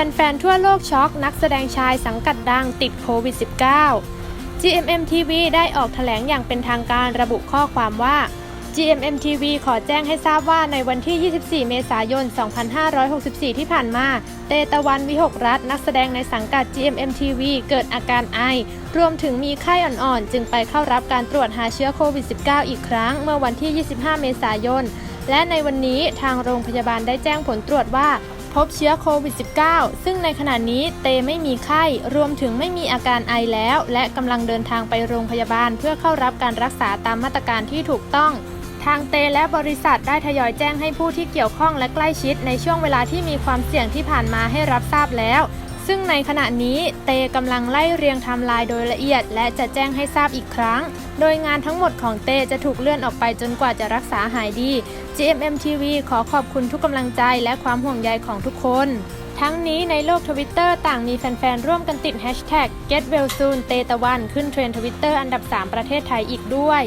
ฟน ๆ ทั่วโลกช็อก นักแสดงชายสังกัดดังติดโควิด -19 GMM TV ได้ออกแถลงอย่างเป็นทางการระบุข้อความว่า GMM TV ขอแจ้งให้ทราบว่าในวันที่ 24 เมษายน 2564 ที่ผ่านมา เตตะวันวิหกรัฐนักแสดงในสังกัด GMM TV เกิดอาการไอ รวมถึงมีไข้อ่อนๆ จึงไปเข้ารับการตรวจหาเชื้อโควิด -19 อีกครั้ง เมื่อวันที่ 25 เมษายน และในวันนี้ทางโรงพยาบาลได้แจ้งผลตรวจว่า พบเชื้อโควิด -19 ซึ่งในขณะนี้เตไม่มีไข้ รวมถึงไม่มีอาการไอแล้ว และกำลังเดินทางไปโรงพยาบาลเพื่อเข้ารับการรักษาตามมาตรการที่ถูกต้องทางเตและบริษัทได้ทยอยแจ้งให้ผู้ที่เกี่ยวข้องและใกล้ชิดในช่วงเวลาที่มีความเสี่ยงที่ผ่านมาให้รับทราบแล้ว ซึ่งในขณะนี้เตกำลังไล่เรียงไทม์ไลน์โดยละเอียด และจะแจ้งให้ทราบอีกครั้ง โดยงานทั้งหมดของเตจะถูกเลื่อนออกไปจนกว่าจะรักษาหายดี GMM TV ขอขอบคุณทุกกำลังใจและความห่วงใยของทุกคน ทั้งนี้ในโลกทวิตเตอร์ต่างมีแฟนๆ ร่วมกันติด Hashtag GetWellSoon เตตะวันขึ้นเทรนด์ทวิตเตอร์อันดับ 3 ประเทศไทยอีกด้วย